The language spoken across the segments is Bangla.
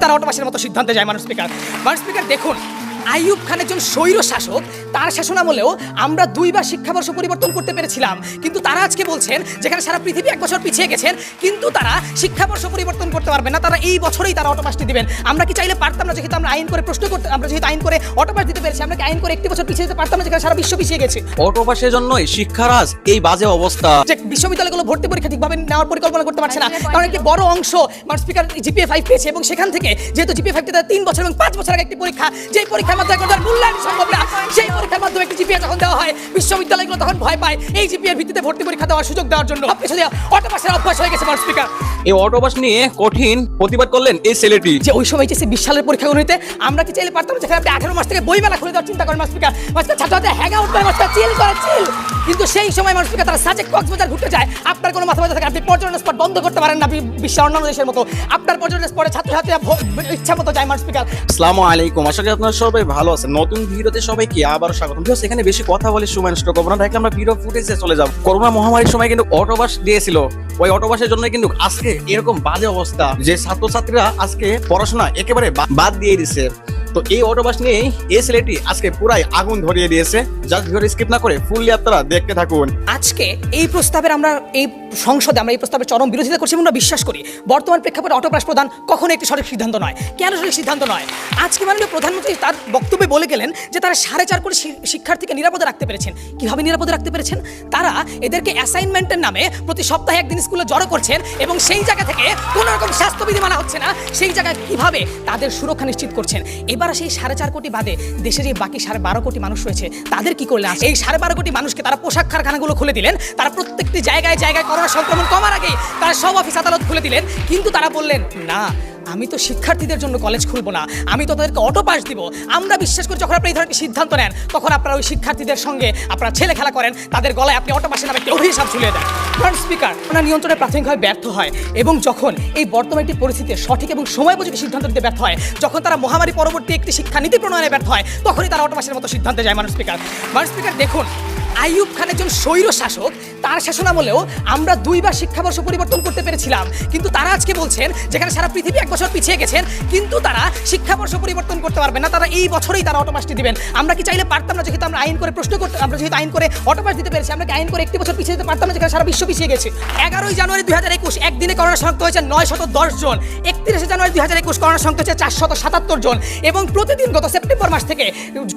তারা অটোবাসের মতো সিদ্ধান্তে যায় মানুষ স্পিকার মানুষ স্পিকার দেখুন আইয়ুব খান একজন স্বৈর শাসক তার শাসনামলেও আমরা দুইবার শিক্ষাবর্ষ পরিবর্তন করতে পেরেছিলাম। কিন্তু তারা আজকে বলছেন যেখানে সারা পৃথিবী এক বছর পিছিয়ে গেছেন কিন্তু তারা শিক্ষাবর্ষ পরিবর্তন করতে পারবে না তারা এই বছরেই তারা অটোপাসটি দিবেন। আমরা কি চাইলে পারতাম না যেহেতু আমরা আইন করে প্রশ্ন করতে আমরা যেহেতু আইন করে অটোপাস দিতে পেরেছি আমরা কি আইন করে একটি বছর পিছিয়ে যেতে পারতাম না যেখানে সারা বিশ্ব পিছিয়ে গেছে? অটোপাসের জন্যই শিক্ষারাজ এই বাজে অবস্থা। যে বিশ্ববিদ্যালয়গুলো ভর্তি পরীক্ষা ঠিকভাবে নেওয়ার পরিকল্পনা করতে পারছে না কারণ একটি বড় অংশ স্পিকার জিপিএ ফাইভ পেয়েছে এবং সেখান থেকে যেহেতু জিপিএ ফাইভটি তার তিন বছর এবং পাঁচ বছর আগে একটি পরীক্ষা যেই পরীক্ষার মাধ্যমে মূল্যায়ন সম্ভব না সেই পরীক্ষার মাধ্যমে একটি জিপিএ যখন দেওয়া হয় বিশ্ববিদ্যালয়গুলো তখন ভয় পায়। এই জিপিএর ভিত্তিতে ভর্তি পরীক্ষা দেওয়ার সুযোগ দেওয়ার জন্য। সবকিছু অটোপাসের অভ্যাস হয়ে গেছে মানুষ স্পিকার এই অটোপাস নিয়ে কঠিন প্রতিবাদ করলেন এই ছেলেটি। যে ওই সময় এইচএসসি বিশ সালের পরীক্ষাগুলো আমরা কি চাইলে পারতাম যেখানে আপনি আঠারো মাস থেকে বই মেলা খুলে দেওয়ার চিন্তা করেন মাস্পিকা মাস্পিকা ছাত্রদের হ্যাং আউট করে চিল করে চিল কিন্তু সেই সময় মাস্পিকা তারা সাজেক কক্সবাজার ঘুরতে যায়। আপনার কোনো মাথা ব্যথা থাকে পর্যটন স্পট বন্ধ করতে পারেন না বিশ্বের অন্যান্য দেশের মতো। আপনার পর্যটন স্পটে ছাত্রছাত্রীরা ইচ্ছা মতো যায় মাস্পিকার আসসালামু আলাইকুম। আশা করি আপনারা সবাই ভালো আছেন। নতুন ভিডিওতে সবাইকে আবারও স্বাগতম। ভিউয়ার্স, এখানে বেশি কথা বলে সময় নষ্ট করব না। দেখলে আমরা ভিডিও ফুটেজে চলে যাব। করোনা মহামারীর সময় কিন্তু অটোবাস দিয়েছিল। ওই অটোবাসের জন্য কিন্তু আজকে এরকম বাজে অবস্থা যে ছাত্রছাত্রীরা আজকে পড়াশোনা একেবারে বাদ দিয়ে দিছে। তো এই অটোবাস নিয়েই এই ছেলেটি আজকে পুরাই আগুন ধরিয়ে দিয়েছে। জাস্ট ভিডিও স্কিপ না করে ফুললি আপনারা দেখতে থাকুন। আজকে এই প্রস্তাবের আমরা এই সংসদে আমরা এই প্রস্তাবের চরম বিরোধিতা করছি আমরা বিশ্বাস করি, বর্তমান প্রেক্ষাপটে অটোপ্রাস প্রদান কখনো একটি সঠিক সিদ্ধান্ত নয়। কেন সঠিক সিদ্ধান্ত নয়? আজকে মাননীয় প্রধানমন্ত্রী তার বক্তব্যে বলে গেলেন যে তারা সাড়ে চার কোটি শিক্ষার্থীকে নিরাপদে রাখতে পেরেছেন। কীভাবে নিরাপদে রাখতে পেরেছেন? তারা এদেরকে অ্যাসাইনমেন্টের নামে প্রতি সপ্তাহে একদিন স্কুলে জড়ো করছেন এবং সেই জায়গা থেকে কোনো রকম স্বাস্থ্যবিধি মানা হচ্ছে না। সেই জায়গায় কীভাবে তাদের সুরক্ষা নিশ্চিত করছেন? এবার সেই সাড়ে চার কোটি বাদে দেশের যে বাকি সাড়ে বারো কোটি মানুষ রয়েছে, তাদের কি করলেন এই সাড়ে বারো কোটি মানুষকে তারা পোশাক কারখানাগুলো খুলে দিলেন, তারা প্রত্যেকটি জায়গায় জায়গায় করোনা সংক্রমণ কমার আগে তারা সব অফিস আদালত খুলে দিলেন। কিন্তু তারা বললেন, না, আমি তো শিক্ষার্থীদের জন্য কলেজ খুলবো না। আমি তো তাদেরকে অটো পাস দিব। আমরা বিশ্বাস করি যখন আপনি এই ধরনের সিদ্ধান্ত নেন, তখন আপনারা ওই শিক্ষার্থীদের সঙ্গে আপনারা ছেলে খেলা করেন, তাদের গলায় আপনি অটো পাসের নামে অভিশাপ ঝুলিয়ে দেন। কারণ স্পিকার ওনার নিয়ন্ত্রণে প্রাথমিকভাবে ব্যর্থ হয় এবং যখন এই বর্তমান একটি পরিস্থিতিতে সঠিক এবং সময় উপযোগী সিদ্ধান্ত দিতে ব্যর্থ হয়, যখন তারা মহামারী পরবর্তী একটি শিক্ষানীতি প্রণয়নে ব্যর্থ হয়, তখনই তারা অটো পাসের মতো সিদ্ধান্তে যায় মানুষ স্পিকার মানুষ স্পিকার দেখুন আইয়ুব খান একজন স্বৈর শাসক, তার শাসনামলেও আমরা দুইবার শিক্ষাবর্ষ পরিবর্তন করতে পেরেছিলাম। কিন্তু তারা আজকে বলছেন, যেখানে সারা পৃথিবী এক বছর পিছিয়ে গেছেন, কিন্তু তারা শিক্ষাবর্ষ পরিবর্তন করতে পারবে না। তারা এই বছরেই তারা অটোপাসটি দিবেন। আমরা কি চাইলে পারতাম না, যেহেতু আমরা আইন করে প্রশ্ন করতে আমরা যেহেতু আইন করে অটোপাস দিতে পেরেছি, আমরা কি আইন করে একটি বছর পিছিয়ে যেতে পারতাম না, যেখানে সারা বিশ্ব পিছিয়ে গেছে? এগারোই জানুয়ারি দুই হাজার একুশ, একদিনে করোনা শনাক্ত হয়েছে নয় শত দশ জন। একত্রিশে জানুয়ারি দুই হাজার একুশ, করোনা শনাক্ত হয়েছে চারশত সাতাত্তর জন। এবং প্রতিদিন গত সেপ্টেম্বর মাস থেকে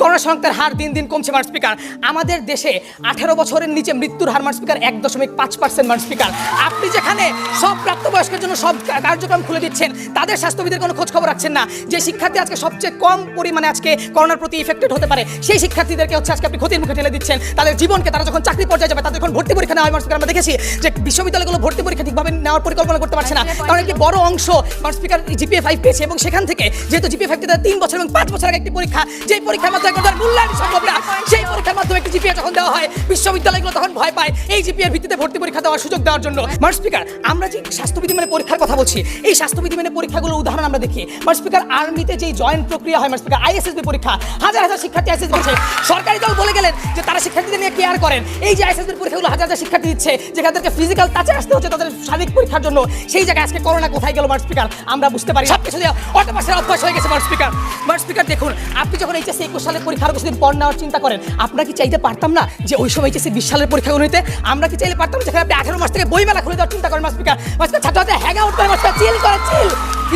করোনা শনাক্তের হার দিন দিন কমছে মার স্পিকার। আমাদের দেশে আঠেরো বছরের নিচে মৃত্যুর হার মার স্পিকার এক দশমিক পাঁচ পার্সেন্ট মার স্পিকার আপনি যেখানে সব প্রাপ্তবয়স্কের জন্য সব কার্যক্রম খুলে দিচ্ছেন তাদের স্বাস্থ্যবিধির কোনো খোঁজ খবর রাখছেন না। যে শিক্ষার্থী আজকে সবচেয়ে কম পরিমাণে আজকে করোনার প্রতি ইফেক্টেড হতে পারে সেই শিক্ষার্থীদেরকে হচ্ছে আজকে আপনি ক্ষতির মুখে ঠেলে দিচ্ছেন। তাদের জীবনকে তারা যখন চাকরি পর্যায়ে যাবে তাদের যখন ভর্তি পরীক্ষা নেওয়া হয় মার স্পিকার আমরা দেখেছি যে বিশ্ববিদ্যালয়গুলো ভর্তি পরীক্ষা ঠিকভাবে নেওয়ার পরিকল্পনা করতে পারছে না। কারণ একটি বড় অংশ মার স্পিকার জিপিএ ফাইভ পেয়েছে এবং সেখান থেকে যেহেতু জিপিএ ফাইভটি তার তিন বছর এবং পাঁচ বছর আগে একটি পরীক্ষা যেই পরীক্ষার মাধ্যমে মূল্যায়ন সম্ভব না সেই পরীক্ষার মাধ্যমে একটি জিপিএ যখন দেওয়া হয়, বিশ্ববিদ্যালয়গুলো তখন ভয় পায় এই জিপিএর ভিত্তিতে ভর্তি পরীক্ষা দেওয়ার সুযোগ দেওয়ার জন্য। মার স্পিকার, আমরা যে স্বাস্থ্যবিধি মানে পরীক্ষার কথা বলছি, এই স্বাস্থ্যবিধি মানে পরীক্ষাগুলোর উদাহরণ আমরা দেখি। মার স্পিকার, আর্মিতে যেই জয়েন্ট প্রক্রিয়া হয় মার স্পিকার, আইএসএসবি পরীক্ষা, হাজার হাজার শিক্ষার্থী আইএসএসবি দিচ্ছে সরকারি দল বলে গেলেন যে তারা শিক্ষার্থীদের নিয়ে কেয়ার করেন। এই যে আইএসএসবি পরীক্ষাগুলো হাজার হাজার শিক্ষার্থী দিচ্ছে, যেখানে ফিজিক্যাল টাচে আসতে হচ্ছে তাদের শারীরিক পরীক্ষার জন্য, সেই জায়গায় আজকে করোনা কোথায় গেল মার স্পিকার? আমরা বুঝতে পারি সব কিছু দিয়ে অটোপাসের অভ্যাস হয়ে গেছে মার স্পিকার। মার স্পিকার, দেখুন, আপনি যখন এইচএসসি একুশ সালে পরীক্ষার কিছুদিন পর নেওয়ার চিন্তা করেন, আপনারা কি চাইতে পারতাম না যে ওই সময় সে বিশ সালের পরীক্ষাগুলো নিতে আমরা কি চাইলে পারতাম? যেখানে আপনি আঠারো মাস থেকে বই মেলা খুলে দেওয়ার চিন্তা করেন মাস্পিকা মাস্পিকা ছাত্র হ্যাং আউট করে মার চিল করে, চিল।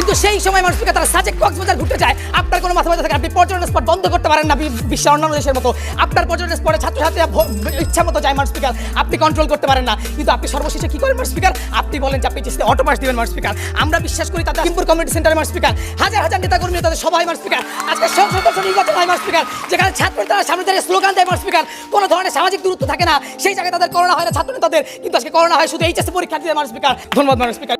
কিন্তু সেই সময় মানুষ স্পিকার তারা সাজেক কক্সবাজার ঘুরতে যায়। আপনার কোনো মাথা ব্যথা থাকে আপনি পর্যটন স্পট বন্ধ করতে পারেন না বিশ্বের অন্যান্য দেশের মতো। আপনার পর্যটন স্পটে ছাত্রছাত্রীরা ইচ্ছা মতো যায় স্পিকার আপনি কন্ট্রোল করতে পারেন না। কিন্তু আপনি সর্বশেষে কি করেন স্পিকার আপনি বলেন যে আপনি চেষ্টা অটো পাস দিবেন স্পিকার আমরা বিশ্বাস করি তাদের কিমপুর কমিউনিটি সেন্টারে মার স্পিকার হাজার হাজার নেতা কর্মী তাদের সবাই মার স্পিকার আজকে সংসদ নির্বাচন হয় স্পিকার যেখানে ছাত্র তারা সামনে দাঁড়িয়ে স্লোগান দেয় মার স্পিকার কোনো ধরনের সামাজিক দূরত্ব থাকে না। সেই জায়গায় তাদের করোনা হয় না ছাত্র নেতাদের কিন্তু আজকে করোনা হয় শুধু এইচএসসি পরীক্ষার্থীদের মার স্পিকার ধন্যবাদ মার স্পিকার